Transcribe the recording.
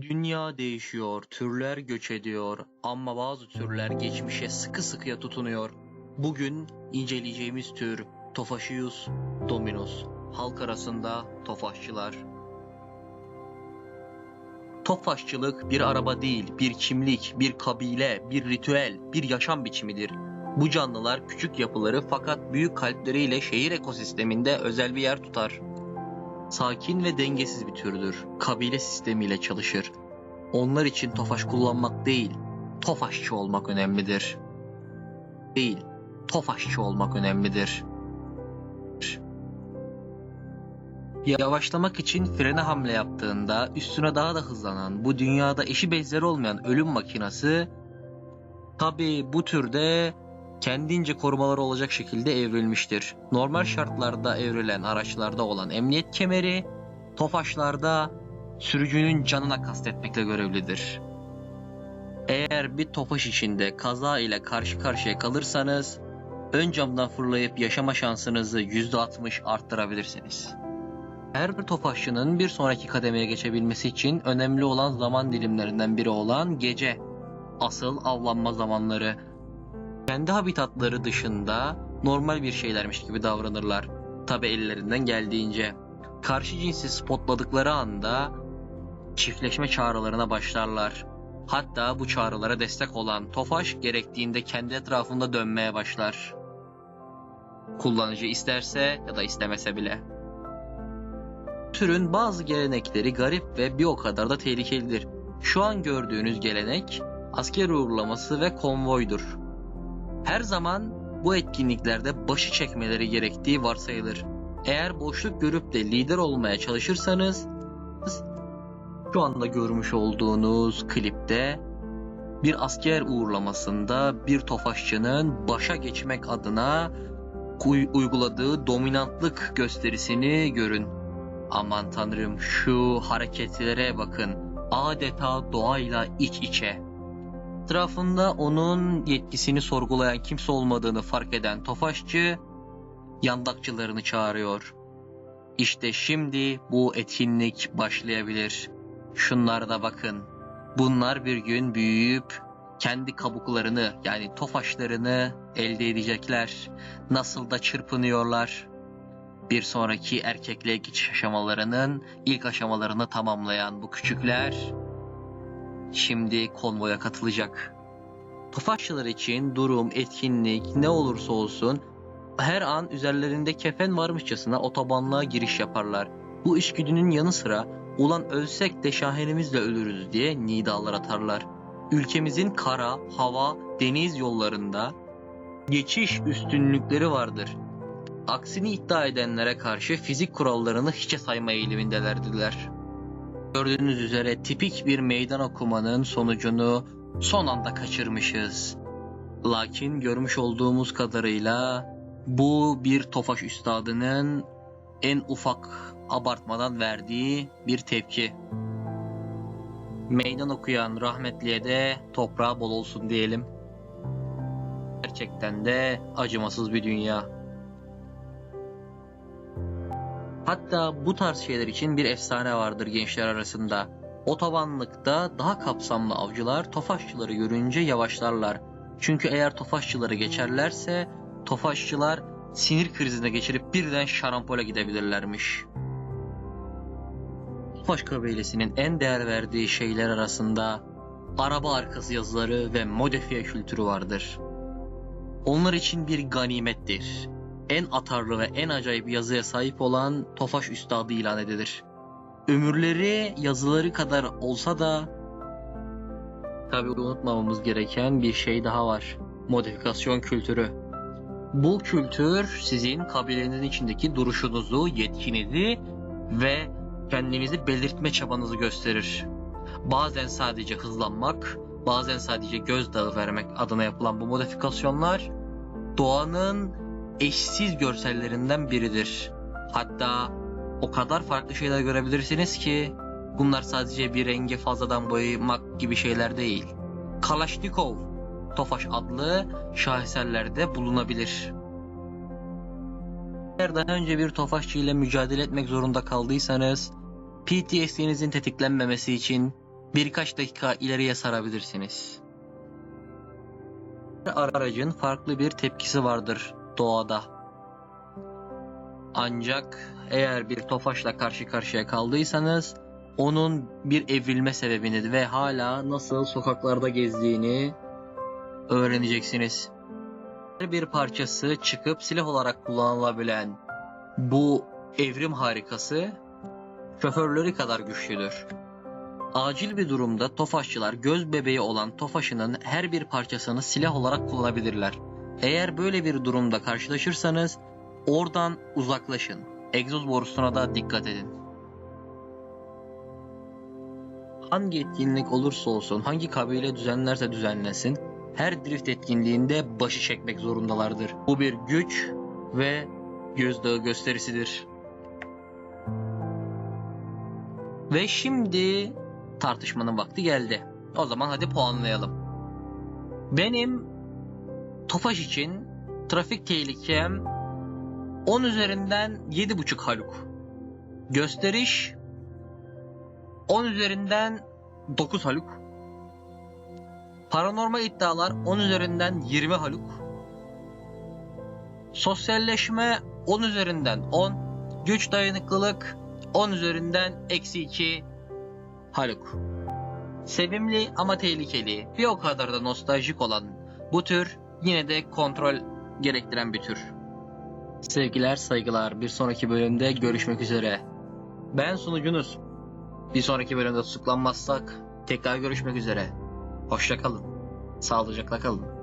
Dünya değişiyor, türler göç ediyor ama bazı türler geçmişe sıkı sıkıya tutunuyor. Bugün inceleyeceğimiz tür Tofaşius dominus. Halk arasında tofaşçılar. Tofaşçılık bir araba değil, bir kimlik, bir kabile, bir ritüel, bir yaşam biçimidir. Bu canlılar küçük yapıları fakat büyük kalpleriyle şehir ekosisteminde özel bir yer tutar. Sakin ve dengesiz bir türdür. Kabile sistemiyle çalışır. Onlar için tofaş kullanmak değil, tofaşçı olmak önemlidir. Değil, tofaşçı olmak önemlidir. Yavaşlamak için frene hamle yaptığında üstüne daha da hızlanan bu dünyada eşi benzeri olmayan ölüm makinası tabi bu türde kendince korumaları olacak şekilde evrilmiştir. Normal şartlarda evrilen araçlarda olan emniyet kemeri, tofaşlarda sürücünün canına kastetmekle görevlidir. Eğer bir tofaş içinde kaza ile karşı karşıya kalırsanız, ön camdan fırlayıp yaşama şansınızı %60 arttırabilirsiniz. Her bir tofaşçının bir sonraki kademeye geçebilmesi için önemli olan zaman dilimlerinden biri olan gece. Asıl avlanma zamanları kendi habitatları dışında normal bir şeylermiş gibi davranırlar. Tabi ellerinden geldiğince. Karşı cinsi spotladıkları anda çiftleşme çağrılarına başlarlar. Hatta bu çağrılara destek olan Tofaş gerektiğinde kendi etrafında dönmeye başlar. Kullanıcı isterse ya da istemese bile. Türün bazı gelenekleri garip ve bir o kadar da tehlikelidir. Şu an gördüğünüz gelenek asker uğurlaması ve konvoydur her zaman bu etkinliklerde başı çekmeleri gerektiği varsayılır. Eğer boşluk görüp de lider olmaya çalışırsanız şu anda görmüş olduğunuz klipte bir asker uğurlamasında bir tofaşçının başa geçmek adına uyguladığı dominantlık gösterisini görün. Aman tanrım şu hareketlere bakın. Adeta doğayla iç içe. Etrafında onun yetkisini sorgulayan kimse olmadığını fark eden Tofaşçı yandakçılarını çağırıyor. İşte şimdi bu etkinlik başlayabilir. Şunlara da bakın. Bunlar bir gün büyüyüp kendi kabuklarını yani tofaşlarını elde edecekler. Nasıl da çırpınıyorlar. Bir sonraki erkekliğe geçiş aşamalarının ilk aşamalarını tamamlayan bu küçükler şimdi konvoya katılacak. Tofaşçılar için durum, etkinlik ne olursa olsun her an üzerlerinde kefen varmışçasına otobanlığa giriş yaparlar. Bu işgüdünün yanı sıra ulan ölsek de şahenimizle ölürüz diye nidalar atarlar. Ülkemizin kara, hava, deniz yollarında geçiş üstünlükleri vardır. Aksini iddia edenlere karşı fizik kurallarını hiçe sayma eğilimindelerdiler. Gördüğünüz üzere tipik bir meydan okumanın sonucunu son anda kaçırmışız. Lakin görmüş olduğumuz kadarıyla bu bir Tofaş üstadının en ufak abartmadan verdiği bir tepki. Meydan okuyan rahmetliye de toprağı bol olsun diyelim. Gerçekten de acımasız bir dünya. Hatta bu tarz şeyler için bir efsane vardır gençler arasında. Otobanlıkta daha kapsamlı avcılar tofaşçıları görünce yavaşlarlar. Çünkü eğer tofaşçıları geçerlerse tofaşçılar sinir krizine geçirip birden şarampole gidebilirlermiş. Tofaş kabilesinin en değer verdiği şeyler arasında araba arkası yazıları ve modifiye kültürü vardır. Onlar için bir ganimettir en atarlı ve en acayip yazıya sahip olan Tofaş Üstadı ilan edilir. Ömürleri yazıları kadar olsa da tabi unutmamamız gereken bir şey daha var. Modifikasyon kültürü. Bu kültür sizin kabilenin içindeki duruşunuzu, yetkinizi ve kendinizi belirtme çabanızı gösterir. Bazen sadece hızlanmak, bazen sadece gözdağı vermek adına yapılan bu modifikasyonlar doğanın eşsiz görsellerinden biridir. Hatta o kadar farklı şeyler görebilirsiniz ki bunlar sadece bir rengi fazladan boyamak gibi şeyler değil. Kalashnikov, Tofaş adlı şaheserlerde bulunabilir. Eğer daha önce bir tofaşçı ile mücadele etmek zorunda kaldıysanız, PTSD'nizin tetiklenmemesi için birkaç dakika ileriye sarabilirsiniz. Her aracın farklı bir tepkisi vardır doğada. Ancak eğer bir tofaşla karşı karşıya kaldıysanız onun bir evrilme sebebini ve hala nasıl sokaklarda gezdiğini öğreneceksiniz. Her bir parçası çıkıp silah olarak kullanılabilen bu evrim harikası şoförleri kadar güçlüdür. Acil bir durumda Tofaşçılar göz bebeği olan Tofaş'ının her bir parçasını silah olarak kullanabilirler. Eğer böyle bir durumda karşılaşırsanız oradan uzaklaşın. Egzoz borusuna da dikkat edin. Hangi etkinlik olursa olsun, hangi kabile düzenlerse düzenlesin, her drift etkinliğinde başı çekmek zorundalardır. Bu bir güç ve gözdağı gösterisidir. Ve şimdi tartışmanın vakti geldi. O zaman hadi puanlayalım. Benim Tofaş için trafik tehlikem 10 üzerinden 7.5 Haluk. Gösteriş 10 üzerinden 9 Haluk. Paranormal iddialar 10 üzerinden 20 Haluk. Sosyalleşme 10 üzerinden 10. Güç dayanıklılık 10 üzerinden eksi 2 Haluk. Sevimli ama tehlikeli, bir o kadar da nostaljik olan bu tür yine de kontrol gerektiren bir tür. Sevgiler saygılar bir sonraki bölümde görüşmek üzere. Ben sunucunuz. Bir sonraki bölümde tutuklanmazsak tekrar görüşmek üzere. Hoşça kalın. Sağlıcakla kalın.